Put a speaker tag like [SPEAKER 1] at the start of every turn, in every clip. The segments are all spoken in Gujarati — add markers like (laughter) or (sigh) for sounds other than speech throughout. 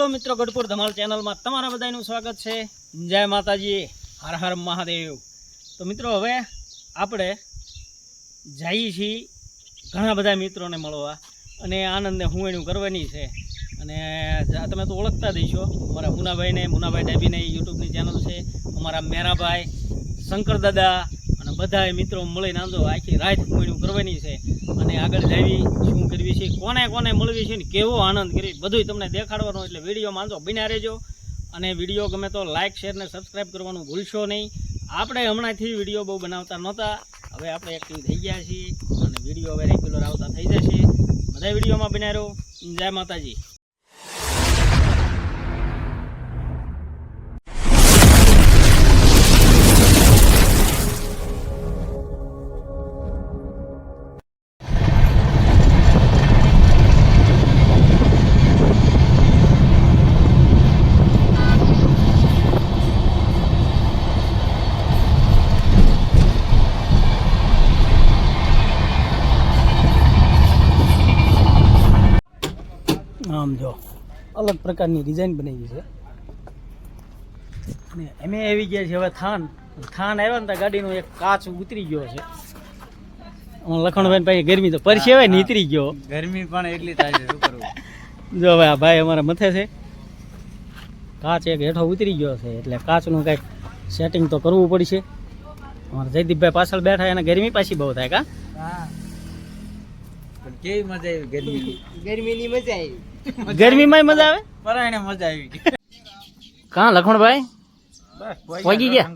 [SPEAKER 1] હેલો મિત્રો, ગઢપુર ધમાલ ચેનલમાં તમારા બધાનું સ્વાગત છે. જય માતાજી, હર હર મહાદેવ. તો મિત્રો, હવે આપણે જઈએ છીએ ઘણા બધા મિત્રોને મળવા અને આનંદને એનું કરવાની છે. અને તમે તો ઓળખતા દઈશો અમારા મુનાભાઈને, મુનાભાઈ ડાબીને યુટ્યુબની ચેનલ છે, અમારા મેરાભાઈ, શંકર દાદા બધા મિત્રો મળીને આંદો આખી રાત મળ્યું કરવાની છે. અને આગળ જાવી શું કરવી છે, કોને કોને મળવી છે ને કેવો આનંદ કરવી બધું તમને દેખાડવાનો એટલે વીડિયો માંજો બન્યા રહેજો. અને વીડિયો ગમે તો લાઇક શેર ને સબસ્ક્રાઈબ કરવાનું ભૂલશો નહીં. આપણે હમણાંથી વીડિયો બહુ બનાવતા નહોતા. હવે આપણે એક્ટિવ થઈ ગયા છીએ. અને વીડિયો હવે રેગ્યુલર આવતા થઈ જશે. બધા વિડીયોમાં બન્યા રહો. જય માતાજી. અલગ પ્રકારની ડિઝાઇન બનાવી છે. અને એમે આવી ગયા છે હવે થાન. થાન આવ્યા ને તો ગાડીનો એક કાચ ઉતરી ગયો છે. લખણભાઈ ભાઈ ગરમી તો પરસેવાય નીતરી ગયો.
[SPEAKER 2] ગરમી પણ એટલી થાય છે
[SPEAKER 1] જો હવે આ ભાઈ અમારા મથે છે. કાચ એક હેઠો ઉતરી ગયો છે એટલે કાચનું કંઈક સેટિંગ તો કરવું પડશે. અમારા જયદીપભાઈ પાછળ બેઠા એને ગરમી પાછી બહુ થાય કા?
[SPEAKER 2] પણ કેવી મજા આવી ગરમી
[SPEAKER 3] ગરમીની મજા આવી. (laughs)
[SPEAKER 1] ગરમીમાં મજા આવે?
[SPEAKER 2] પરાયણે મજા આવી
[SPEAKER 1] કાં લખણભાઈ?
[SPEAKER 2] બસ
[SPEAKER 1] પહોંચી ગયા?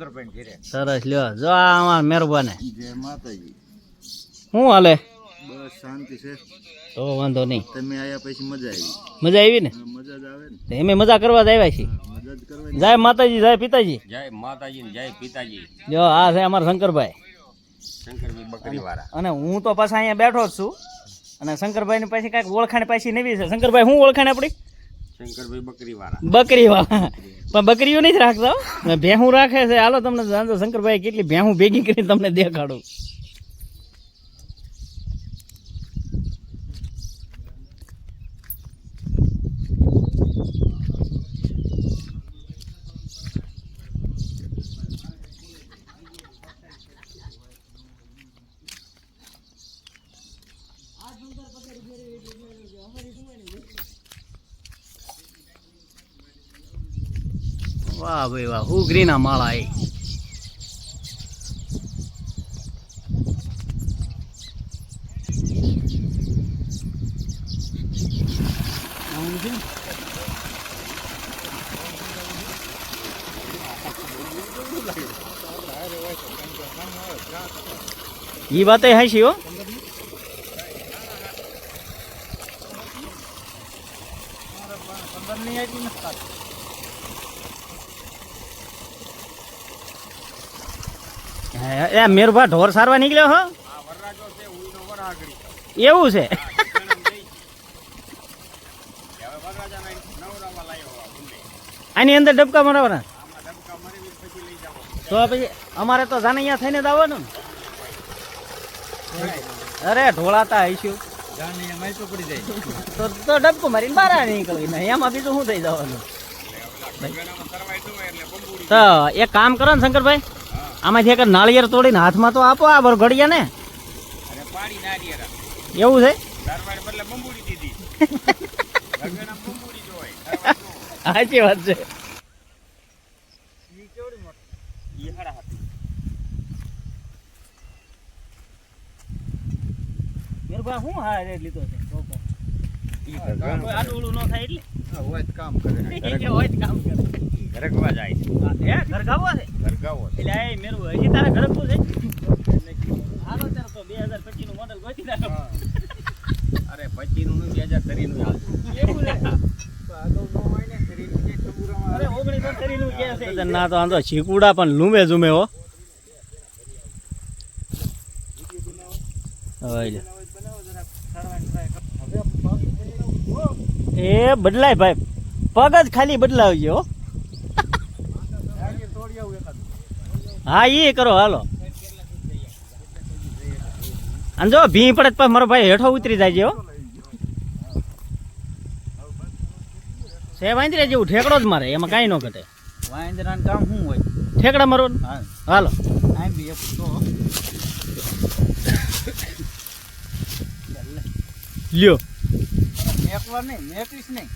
[SPEAKER 1] સરસ લ્યો જો આ અમારા મહેરબાને
[SPEAKER 2] જય માતાજી.
[SPEAKER 1] શું હાલે?
[SPEAKER 2] બસ શાંતિ છે.
[SPEAKER 1] તો વાંધો નહીં.
[SPEAKER 2] તમે આયા પછી મજા આવી.
[SPEAKER 1] મજા આવી ને?
[SPEAKER 2] મજા જ આવે ને.
[SPEAKER 1] એમે મજા કરવા જ આવ્યા છીએ. જય માતાજી જય પિતાજી.
[SPEAKER 4] જય માતાજી ને જય પિતાજી.
[SPEAKER 1] જો આ છે અમારા શંકરભાઈ.
[SPEAKER 4] શંકરભાઈ બકરી વાળા
[SPEAKER 1] અને હું તો પાછા અહીંયા બેઠો જ છું. અને શંકરભાઈની પાછી કાંઈક ઓળખાણ પાછી નવી છે. શંકરભાઈ શું ઓળખાણ આપણી?
[SPEAKER 4] શંકરભાઈ બકરી વાળા
[SPEAKER 1] બકરી વાળા પણ બકરીઓ નથી રાખતા. ભેહું રાખે છે. હાલો તમને શંકરભાઈ કેટલી ભેહું ભેગી કરી તમને દેખાડું. વાહ ભાઈ વાહ ઉગરીના માળા એ ઈ વાતે હો હે, એ મેરભા ઢોર સારવા નીકળ્યો હો? એવું છે? આની અંદર ડબકા મરાવવાના તો પછી અમારે તો જાને અહીંયા થઈને જ આવવાનું અરે, ઢોળાતા આવીશું તો તો ડબકો મારીને બહાર નીકળી ને એમાં બીજું શું થઈ જવાનું? તો એક કામ કરો ને, શંકરભાઈ. આમાંથી એક નાળિયેર તોડીને હાથમાં તો આપો આ ઘડિયા ને એવું છે? (laughs) સાચી વાત છે. શું હા લીધો છે? ટોપો?
[SPEAKER 4] ઈ
[SPEAKER 1] કોઈ
[SPEAKER 4] ઘરઘા-
[SPEAKER 1] આડું ઓલું ન થાય એટલે?
[SPEAKER 2] હોય તો કામ કરે. (laughs)
[SPEAKER 1] કામ
[SPEAKER 4] જાય છે.
[SPEAKER 1] ઘર ગાવો છે?
[SPEAKER 4] ઘરઘાવો
[SPEAKER 1] એટલે આ મેરું હજી તારે ઘરકવું છે? હાલો ત્યારે તો બે હજાર પચીસનું મોડલ ગોતી નાખો.
[SPEAKER 4] અરે પચીનું નું બે હજાર ત્રીનું હાલતું
[SPEAKER 1] એવું ત્રીસનું ના તો આંધો શીકુડા પણ લૂમે ઝૂમે હો. એ બદલાય ભાઈ. પગ જ ખાલી બદલાવજો હો. હા એ કરો હાલો. અને જો ભી પડે તો મારો ભાઈ હેઠો ઉતરી જાય છે હો. છે વાંદરે જેવું ઠેકડો જ મારે એમાં કાંઈ ન ઘટે.
[SPEAKER 2] વાંદરા કામ શું હોય?
[SPEAKER 1] ઠેકડા મારો? હાલો.
[SPEAKER 2] આમ બી એક તો.
[SPEAKER 1] લ્યો.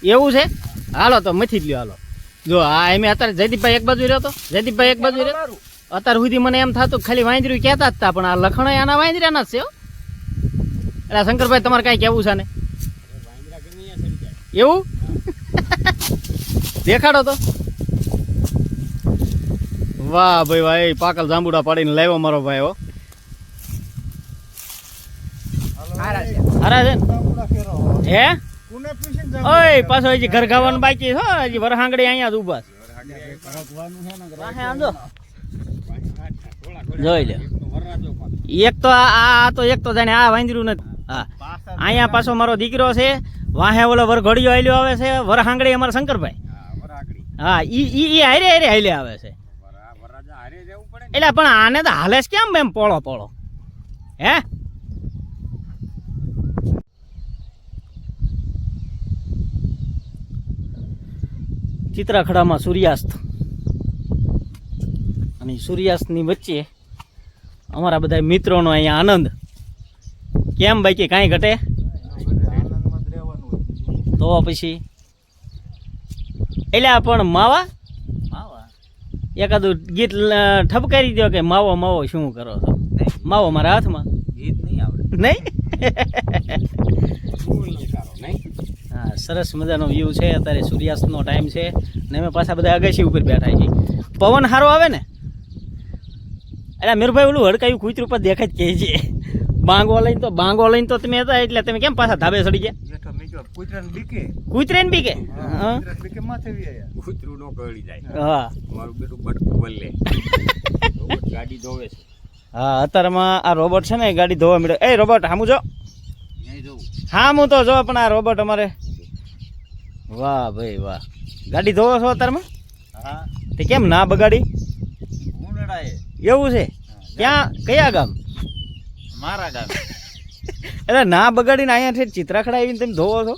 [SPEAKER 1] એવું છે? હાલો તો મથી જ લ્યો હાલો. જો આ એમ અત્યારે જયદીપભાઈ એક બાજુ રહ્યો તો? જયદીપભાઈ એક બાજુ રહ્યો? અત્યાર સુધી મને એમ થતું ખાલી વાંદર્યું કહેતા હતા પણ આ લખણ આના વાંદર્યાના જ છે એટલે શંકરભાઈ તમારે કાંઈ કહેવું છે ને એવું? દેખાડો તો. વાહ ભાઈ ભાઈ પાકલ જાંબુડા પાડીને લાવ્યો મારો ભાઈ હો.
[SPEAKER 3] હારા છે.
[SPEAKER 1] હારા છે ને? હે? ઓય પાછો હજી ઘર ખાવાનું બાકી છે હજી વરહાંગડી અહીંયા જ ઊભા છે. આંધો. જોઈ લે એક તો આ તો એક તો જાણે આ વાંદરું નથી. હા. અહીંયા પાછો મારો દીકરો છે. વાહે ઓલો વરઘોડિયો આલ્યો આવે છે. વરહાંગડી અમારા શંકરભાઈ. હા, ઈ ઈ હારે હારે હાલે આવે છે. એટલે પણ આને તો હાલે કેમ એમ પોળો પોળો? હે? ચિત્રાખડામાં સૂર્યાસ્ત. અને સૂર્યાસ્તની વચ્ચે અમારા બધા મિત્રોનો અહીંયા આનંદ. કેમ બાકી કાંઈ ઘટે? તો પછી? એટલે પણ માવા? એકાદું ગીત ઠપકારી દો કે માવો માવો શું કરો છો? માવો મારા હાથમાં?
[SPEAKER 2] ગીત નહીં આવડે.
[SPEAKER 1] નહીં? હા સરસ મજાનો વ્યૂ છે. અત્યારે સૂર્યાસ્તનો ટાઈમ છે. ને અમે પાછા બધા અગાશી ઉપર બેઠા છીએ. પવન સારો આવે ને? એટલે મીરભાઈ ઓલું હડકાયું કૂતરું પર દેખાય જ કહે છે. બાંગો લઈને તો બાંગો લઈને તો તમે હતા એટલે તમે કેમ પાછા ધાબે ચડી ગયા?
[SPEAKER 2] બેઠો કૂતરાને બીકે.
[SPEAKER 1] કૂતરે ને બી કે હા.
[SPEAKER 2] કૂતરાને બીકે માથે
[SPEAKER 4] કૂતરું નો ગળી જાય.
[SPEAKER 1] હા.
[SPEAKER 4] મારું બેટું બટકું બદલે. ગાડી ધોવે છે.
[SPEAKER 1] હા અત્યારમાં આ રોબોટ છે ને ગાડી ધોવા મળે એ રોબોટ હામું જો. હા હું તો જો પણ આ રોબોટ અમારે. વાહ ભાઈ વાહ. ગાડી ધોવો છો અત્યારમાં?
[SPEAKER 2] હા.
[SPEAKER 1] તે કેમ ના બગાડી? એવું છે? ક્યાં કયા ગામ?
[SPEAKER 2] મારા ગામ.
[SPEAKER 1] એટલે ના બગાડીને અહીંયાથી ચિત્રાખડા આવીને તમે ધોવો છો?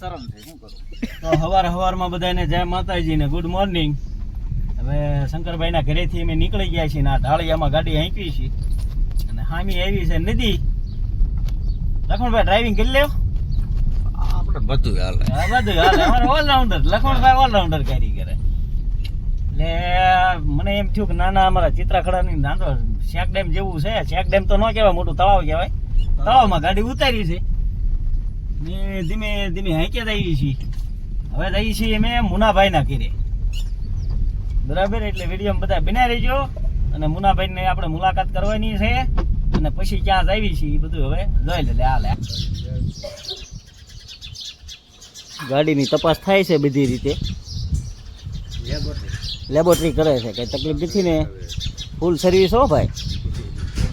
[SPEAKER 2] શરમ છે શું કરું?
[SPEAKER 1] તો હવાર હવારમાં બધાને જય માતાજીને ગુડ મોર્નિંગ. હવે શંકરભાઈના ઘરેથી અમે નીકળી ગયા છીએ ને આ ઢાળિયામાં ગાડી હાંકવી છે. અને હામી આવી છે નદી. લખમણભાઈ ડ્રાઇવિંગ કરી લેવો
[SPEAKER 4] આપણે બધું હાલે.
[SPEAKER 1] બધું હાલે. અમારે ઓલરાઉન્ડર લખમણભાઈ ઓલરાઉન્ડર કારી કરે. એટલે મને એમ થયું કે નાના અમારા ચિત્રાખડાની નાનો શેક ડેમ જેવું છે. શેક ડેમ તો ન કહેવાય, મોટું તળાવ કહેવાય. તળાવમાં ગાડી ઉતારી છે. ને ધીમે ધીમે હાંકે જઈએ છીએ. હવે જઈએ છીએ અમે મુનાભાઈના ઘરે. બરાબર? એટલે વીડિયો બધા બિના રહેજો. અને મુનાભાઈને આપણે મુલાકાત કરવાની છે. અને પછી ક્યાં આવી છીએ એ બધું હવે જોઈ લે આ, લે ગાડીની તપાસ થાય છે બધી રીતે. લેબોરેટરી કરે છે. કંઈ તકલીફ નથી ને? ફૂલ સર્વિસ હો ભાઈ.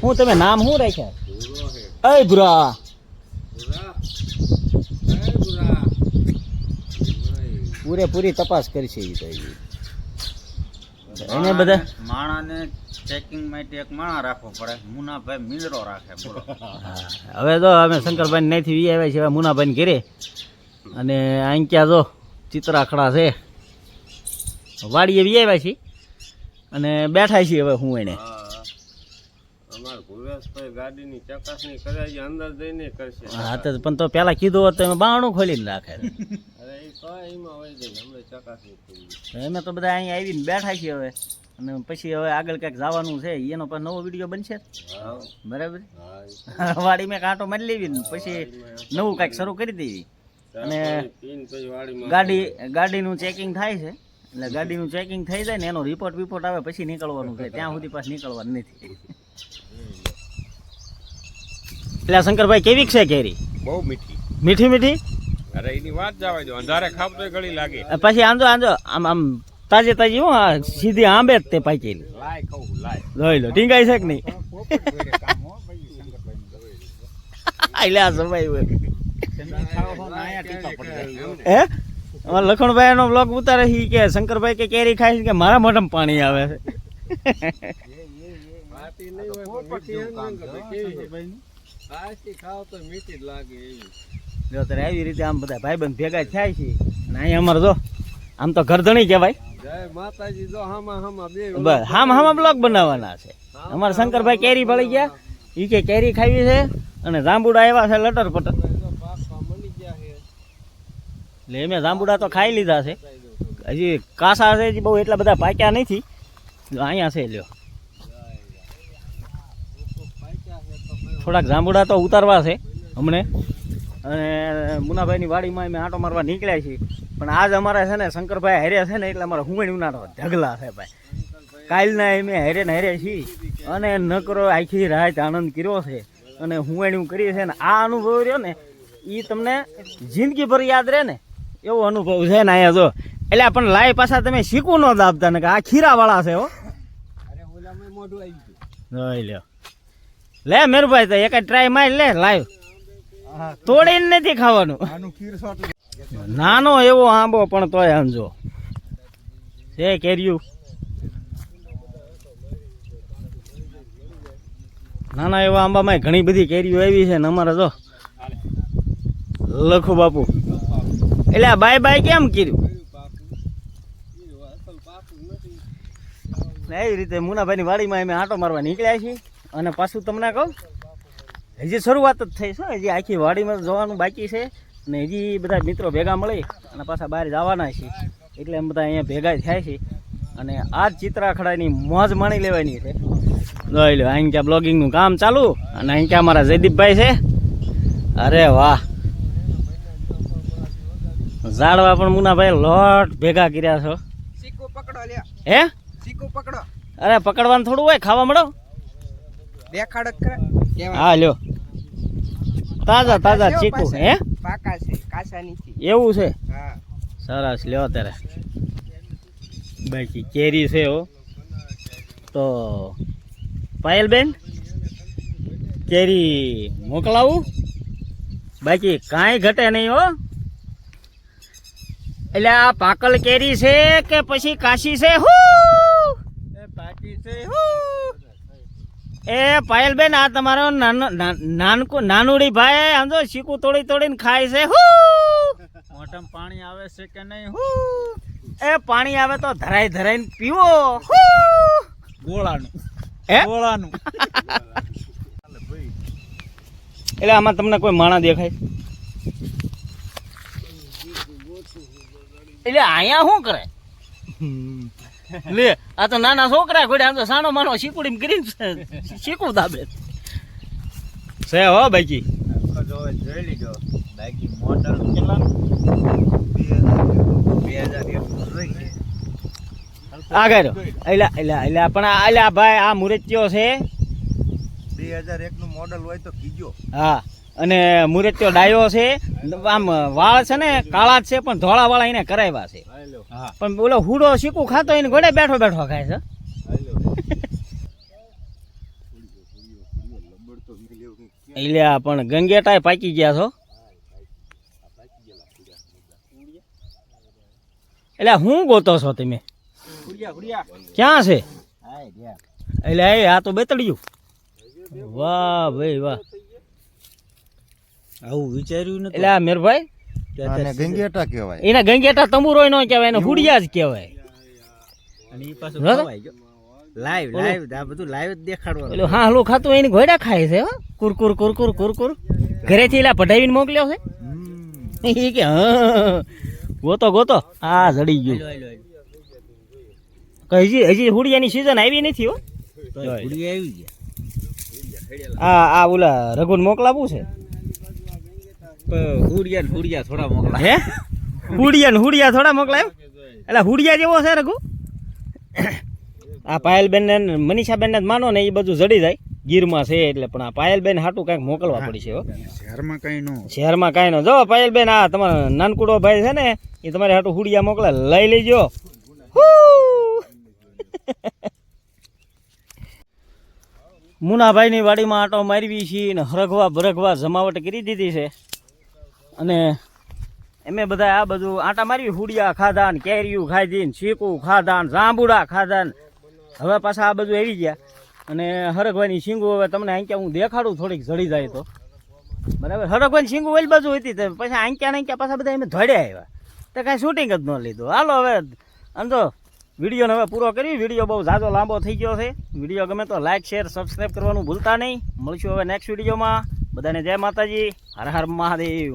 [SPEAKER 1] હું તમે નામ શું રાખ્યા? અય ભુરા પૂરેપૂરી તપાસ કરશે એ તો. એને બધા
[SPEAKER 2] માણાને ચેકિંગ માટે એક માણા રાખવો પડે. મુનાભાઈ મિંદરો રાખે બોલો.
[SPEAKER 1] હવે તો અમે શંકરભાઈ નહીંથી વી આવ્યા છીએ મુનાભાઈ ઘરે. અને અહીં ક્યાં જો ચિત્રાખડા છે. વાડીએ વી આવ્યા છીએ. અને બેઠા છીએ હવે હું એને.
[SPEAKER 4] અમાર ગાડીની ચકાસણી કરાવી અંદર જઈને કરશે.
[SPEAKER 1] હા તો પણ તો પેલા કીધું હોત તો એમાં ખોલીને રાખે.
[SPEAKER 4] અરે એ એમાં હોય ચકાસણી
[SPEAKER 1] અમે તો બધા અહીંયા આવીને બેઠા છીએ હવે. અને પછી હવે આગળ કંઈક જવાનું છે એનો પણ નવો વીડિયો બનશે. બરાબર? (laughs)
[SPEAKER 4] વાડી
[SPEAKER 1] મેં કાંટો મારી લેવી ને પછી નવું કાંઈક શરૂ કરી દેવી. અને ગાડી ગાડીનું ચેકિંગ થાય છે. એટલે ગાડીનું ચેકિંગ થઈ જાય ને એનો રિપોર્ટ વિપોર્ટ આવે પછી નીકળવાનું છે. ત્યાં સુધી પાછું નીકળવાનું નથી. એટલે શંકરભાઈ કેવી છે કેરી?
[SPEAKER 4] બહુ મીઠી.
[SPEAKER 1] મીઠી મીઠી?
[SPEAKER 4] અરે એની વાત જવા દો અંધારે ખાપતો ગળી લાગે.
[SPEAKER 1] પછી આંધો આંધો આમ આમ તાજે તાજી હું સીધી આંબે જ તે પાકેલી.
[SPEAKER 4] લાય કહું લાય.
[SPEAKER 1] જોઈ લો ટીંગાઈ છે કે નહીં? એટલે આ સમય હોય. હે? અમારા લખણભાઈ નો બ્લોગ ઉતારે છે કે શંકરભાઈ કે કેરી ખાય છે કે મારા મોઢામાં પાણી આવે છે.
[SPEAKER 4] ખાવ તો મીઠી જ લાગે એવી.
[SPEAKER 1] જો અત્યારે આવી રીતે આમ બધા ભાઈબંધ ભેગા થાય છે અને અહીંયા અમારે જો આમ તો ઘરધણી કહેવાય.
[SPEAKER 4] હામ હામા હામા બે
[SPEAKER 1] બસ હામ હામ બ્લોગ બનાવવાના છે. અમારા શંકરભાઈ કેરી ભળી ગયા ઈ કે કેરી ખાવી છે અને જાંબુડા આવ્યા છે લટર પટર એટલે એમે જાંબુડા તો ખાઈ લીધા છે. હજી કાસા છે, હજી બહુ એટલા બધા પાક્યા નથી. અહીંયા છે, લ્યો. થોડાક જાંબુડા તો ઉતારવા છે, હમણે. અને મુનાભાઈની વાડીમાં અમે આંટો મારવા નીકળ્યા છીએ. પણ આજ અમારે છે ને, શંકરભાઈ હાર્યા છે ને, એટલે અમારે હુંગણી ઉનાળો ઢગલા છે, ભાઈ. કાલના અમે હારે ને હારે છીએ. અને નકરો આખી રાત આનંદ કર્યો છે. અને હુંગણીયું કરીએ છે ને, આ અનુભવ રહ્યો ને એ તમને જિંદગીભર યાદ રહે ને. એવો અનુભવ છે ને અહીંયા જો. એટલે પણ લાઈ પાછા તમે શીખવું ન દાબતા ને કે આ ખીરાવાળા છે હો. લ્યો. લે મેરુભાઈ તો એક ટ્રાય મારી લે લાઈવ તોડીને નથી ખાવાનું. નાનો એવો આંબો પણ તોય આંજો છે કેર્યું. નાના એવા આંબામાં ઘણી બધી કેરીઓ આવી છે ને અમારે જો. લખો બાપુ. એટલે બાય બાય કેમ કર્યું? એવી રીતે મુનાભાઈની વાડીમાં અમે આંટો મારવા નીકળ્યા છીએ. અને પાછું તમને કહું, હજી શરૂઆત જ થઈ છે, હજી આખી વાડીમાં જવાનું બાકી છે. ને હજી બધા મિત્રો ભેગા મળી અને પાછા બહાર જવાના છે એટલે એમ બધા અહીંયા ભેગા થાય છે અને આ જ ચિત્રાખડાની મોજ માણી લેવાની છે. જોઈ લો અહીં ક્યાં બ્લોગિંગનું કામ ચાલુ અને અહીં ક્યાં અમારા જયદીપભાઈ છે. અરે વાહ. ઝાડવા પણ મુનાભાઈ લોટ ભેગા કર્યા છો.
[SPEAKER 3] સિક્કો પકડો લ્યો.
[SPEAKER 1] હે?
[SPEAKER 3] સિક્કો પકડો.
[SPEAKER 1] અરે પકડવાનું થોડું હોય ખાવા મળો.
[SPEAKER 3] દેખાડ કરે
[SPEAKER 1] હા લ્યો. તાજા તાજા ચીકુ? હે?
[SPEAKER 3] પાકા છે કાચા નથી
[SPEAKER 1] એવું છે?
[SPEAKER 3] હા.
[SPEAKER 1] સરસ લ્યો ત્યારે બાકી કેરી છે હો. તો પાયલબેન કેરી મોકલાવું? બાકી કાંઈ ઘટે નહીં હો. એટલે આ પાકલ કેરી છે કે પછી કાશી છે? હું!
[SPEAKER 3] પાકી છે
[SPEAKER 1] એ પાયલબેન આ તમારો નાનકુ નાનુડી ભાઈ આમ તો શીકું તોડી તોડીને ખાય છે. હું!
[SPEAKER 2] મોટમ પાણી આવે છે કે નહીં?
[SPEAKER 1] એ પાણી આવે તો ધરાઈ ધરાઈને પીવો. હું.
[SPEAKER 2] ગોળાનું.
[SPEAKER 1] હે?
[SPEAKER 2] ગોળાનું.
[SPEAKER 1] એટલે આમાં તમને કોઈ માણા દેખાય? એટલે અહીંયા શું કરે? લે આ તો નાના છોકરા ઘોડે આમ તો સાનો માનો શીકુડી કરીને શીકું દાબે છે હો બાકી
[SPEAKER 2] જોઈ લીધો. બાકી મોડલ કેટલા? બે હજાર
[SPEAKER 1] આગળ એલા એલા એટલે પણ આ એટલે આ ભાઈ આ મુરત્યો છે.
[SPEAKER 2] બે હજાર એક નું મોડલ હોય તો કીજો.
[SPEAKER 1] હા. અને મુરત્યો ડાયો છે. આમ વાળ છે ને કાળા છે પણ ધોળા વાળા એને કરાવ્યા છે. પણ બોલો હુડો શીકું ખાતો એને ઘોડે બેઠો બેઠો ખાય છે. એટલે પણ ગંગેટાય પાકી ગયા છો. એટલે હું ગોતો છો તમે? ક્યાં છે? એટલે એ આ તો બેતડ્યું. વાહ ભાઈ વાહ.
[SPEAKER 2] આવું વિચાર્યું
[SPEAKER 1] એટલે આ મેરભાઈ?
[SPEAKER 2] અને ગંગેટા કહેવાય.
[SPEAKER 1] એના ગંગેટા તંબુરો નો કહેવાય એને હુડિયા જ કહેવાય.
[SPEAKER 2] અને એ પાછું ખવાય ગયો. લાઈવ લાઈવ આ બધું લાઈવ જ દેખાડવાનું.
[SPEAKER 1] એટલે હા હલો ખાતું એની ઘોડા ખાય છે હો. કુરકુર કુરકુર કુરકુર ઘરેથી એલા પઢાવીને મોકલ્યો છે?
[SPEAKER 2] હમ.
[SPEAKER 1] એ કે હા ગોતો ગોતો. આ જડી ગયું. હજી હજી હુડિયાની સિઝન આવી નથી હો.
[SPEAKER 2] હુડિયા આવી ગયા.
[SPEAKER 1] આ આ ઓલા રઘુન મોકલાવું છે?
[SPEAKER 2] હુડિયા હુડિયા થોડા મોકલા
[SPEAKER 1] હે? હુડિયા હુડિયા થોડા મોકલાયો એટલે હુડિયા જેવો છે રઘુ? આ પાયલબેન ને મનીષાબેન ને માનો ને એ બધું જડી જાય. ગીરમાં છે એટલે પણ આ પાયલબેન હાટું કાંઈક મોકલવા પડશે છે
[SPEAKER 2] શહેરમાં કઈ નો
[SPEAKER 1] શહેરમાં કાંઈ ન જો પાયલબેન આ તમારો નાનકુડો ભાઈ છે ને એ તમારે હાટું હુડિયા મોકલે. લઈ લેજો. હું. મુનાભાઈની વાડીમાં આટો મારવી છીએ ને હરગવા ભરઘવા જમાવટ કરી દીધી છે. અને એમે બધા આ બધું આટા મારી હુડિયા ખાધા ને કેરીયું ખાધી ને શીકું ખાધા ને જાંબુડા ખાધા ને હવે પાછા આ બધું આવી ગયા. અને હરગવાની શીંગું હવે તમને અહીં હું દેખાડું, થોડીક જડી જાય તો. બરાબર? હરગવાની શીંગું ઓલી બાજુ હતી તો પછી આંક્યા આંક્યા પાછા બધા એમ ધોડ્યા આવ્યા. તો કાંઈ શૂટિંગ જ ન લીધું. હાલો હવે, આમ તો વિડીયોને હવે પૂરો કરી વીડિયો બહુ ઝાઝો લાંબો થઈ ગયો છે. વીડિયો ગમે તો લાઇક શેર સબસ્ક્રાઈબ કરવાનું ભૂલતા નહીં. મળશું હવે નેક્સ્ટ વિડીયોમાં. બધાને જય માતાજી. હર હર મહાદેવ.